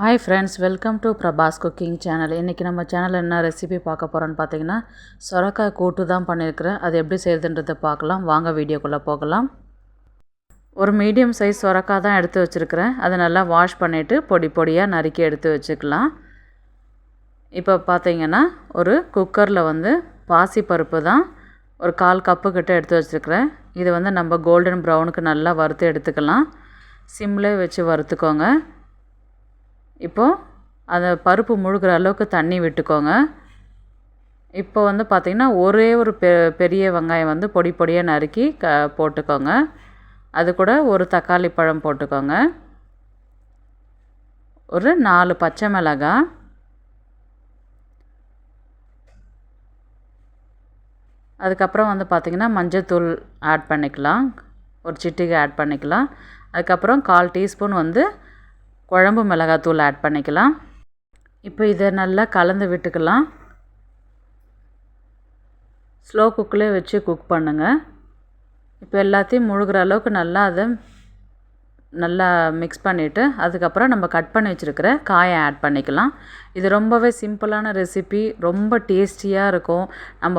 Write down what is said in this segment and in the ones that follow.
Hi friends welcome to Prabhas cooking channel இன்றைக்கி நம்ம சேனலில் என்ன ரெசிபி பார்க்க போகிறோன்னு பார்த்தீங்கன்னா சொரக்காய் கூட்டு தான் பண்ணியிருக்கிறேன். அது எப்படி செய்யுதுன்றதை பார்க்கலாம். வாங்க வீடியோக்குள்ளே போகலாம். ஒரு மீடியம் சைஸ் சொரக்காய் தான் எடுத்து வச்சுருக்கிறேன். அதை நல்லா வாஷ் பண்ணிவிட்டு பொடி பொடியாக நறுக்கி எடுத்து வச்சுக்கலாம். இப்போ பார்த்தீங்கன்னா ஒரு குக்கரில் வந்து பாசி பருப்பு தான் ஒரு கால் கப்பு கிட்டே எடுத்து வச்சுருக்கிறேன். இது வந்து நம்ம கோல்டன் ப்ரௌனுக்கு நல்லா வறுத்து எடுத்துக்கலாம். சிம்லே வச்சு வறுத்துக்கோங்க. இப்போது அந்த பருப்பு முழுகிற அளவுக்கு தண்ணி விட்டுக்கோங்க. இப்போ வந்து பார்த்திங்கன்னா ஒரே ஒரு பெ பெரிய வெங்காயம் வந்து பொடி பொடியாக நறுக்கி க போட்டுக்கோங்க. அது கூட ஒரு தக்காளி பழம் போட்டுக்கோங்க. ஒரு நாலு பச்சை மிளகாய் அதுக்கப்புறம் வந்து பார்த்திங்கன்னா மஞ்சத்தூள் ஆட் பண்ணிக்கலாம். ஒரு சிட்டிகை ஆட் பண்ணிக்கலாம். அதுக்கப்புறம் கால் டீஸ்பூன் வந்து குழம்பு மிளகாத்தூள் ஆட் பண்ணிக்கலாம். இப்போ இதை நல்லா கலந்து விட்டுக்கலாம். ஸ்லோ குக்கில் வச்சு குக் பண்ணுங்கள் இப்போ எல்லாத்தையும் முழுகிற அளவுக்கு நல்லா அதை நல்லா மிக்ஸ் பண்ணிவிட்டு அதுக்கப்புறம் நம்ம கட் பண்ணி வச்சுருக்கிற காயை ஆட் பண்ணிக்கலாம். இது ரொம்பவே சிம்பிளான ரெசிபி ரொம்ப டேஸ்டியாக இருக்கும். நம்ம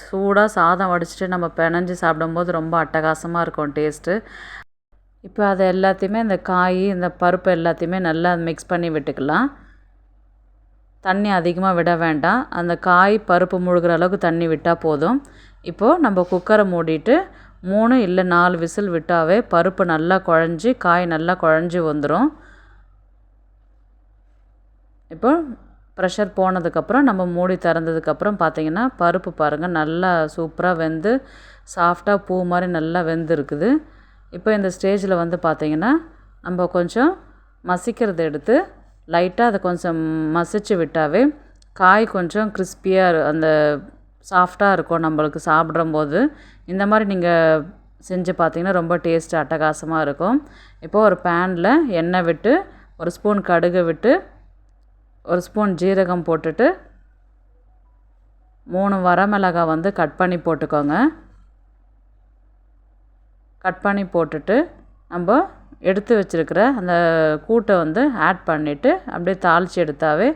சூடாக சாதம் வடிச்சிட்டு நம்ம பிணைஞ்சு சாப்பிடும்போது ரொம்ப அட்டகாசமாக இருக்கும் டேஸ்ட்டு இப்போ அதை எல்லாத்தையுமே இந்த காய் இந்த பருப்பு எல்லாத்தையுமே நல்லா மிக்ஸ் பண்ணி விட்டுக்கலாம். தண்ணி அதிகமாக விட வேண்டாம். அந்த காய் பருப்பு முழுகிற அளவுக்கு தண்ணி விட்டால் போதும். இப்போது நம்ம குக்கரை மூடிட்டு மூணு இல்லை நாலு விசில் விட்டாவே பருப்பு நல்லா குழஞ்சி காய் நல்லா குழஞ்சி வந்துடும் இப்போ ப்ரெஷர் போனதுக்கப்புறம் நம்ம மூடி திறந்ததுக்கப்புறம் பார்த்திங்கன்னா பருப்பு பாருங்கள் நல்லா சூப்பராக வெந்து சாஃப்டாக பூ மாதிரி நல்லா வெந்துருக்குது. இப்போ இந்த ஸ்டேஜில் வந்து பார்த்திங்கன்னா நம்ம கொஞ்சம் மசிக்கிறத எடுத்து லைட்டாக அதை கொஞ்சம் மசிச்சு விட்டாவே காய் கொஞ்சம் கிறிஸ்பியாக அந்த சாஃப்டாக இருக்கும் நம்மளுக்கு சாப்பிடும்போது. இந்த மாதிரி நீங்கள் செஞ்சு பார்த்தீங்கன்னா ரொம்ப டேஸ்ட் அட்டகாசமாக இருக்கும். இப்போது ஒரு பேனில் எண்ணெய் விட்டு ஒரு ஸ்பூன் கடுகு விட்டு ஒரு ஸ்பூன் ஜீரகம் போட்டுட்டு மூணு வரமிளகாய் வந்து கட் பண்ணி போட்டுக்கோங்க. கட் பண்ணி போட்டுட்டு நம்ம எடுத்து வச்சுருக்கிற அந்த கூட்டை வந்து ஆட் பண்ணிவிட்டு அப்படியே தாளித்து எடுத்தாவே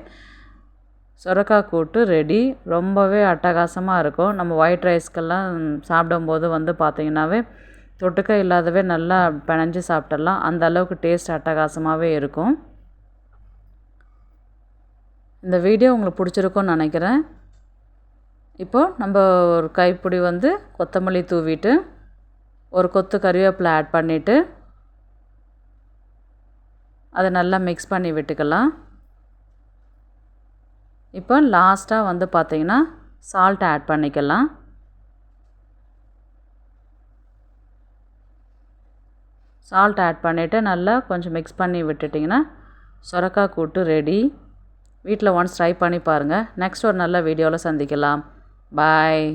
சுரக்காய் கூட்டு ரெடி ரொம்பவே அட்டகாசமாக இருக்கும். நம்ம ஒயிட் ரைஸ்க்கெல்லாம் சாப்பிடும்போது வந்து பார்த்திங்கனாவே தொட்டுக்க இல்லாதவே நல்லா பிணைஞ்சு சாப்பிட்டுடலாம். அந்த அளவுக்கு டேஸ்ட் அட்டகாசமாகவே இருக்கும். இந்த வீடியோ உங்களுக்கு பிடிச்சிருக்கும்னு நினைக்கிறேன். இப்போது நம்ம ஒரு கைப்பிடி வந்து கொத்தமல்லி தூவிட்டு ஒரு கொத்து கருவேப்பிலை ஆட் பண்ணிவிட்டு அதை நல்லா மிக்ஸ் பண்ணி விட்டுக்கலாம். இப்போ லாஸ்ட்டாக வந்து பார்த்திங்கன்னா சால்ட் ஆட் பண்ணிக்கலாம். சால்ட் ஆட் பண்ணிவிட்டு நல்லா கொஞ்சம் மிக்ஸ் பண்ணி விட்டுட்டிங்கன்னா சுரக்காய் கூட்டு ரெடி வீட்டில் ஒன்ஸ் ட்ரை பண்ணி பாருங்கள் நெக்ஸ்ட் ஒரு நல்ல வீடியோவில் சந்திக்கலாம். பாய்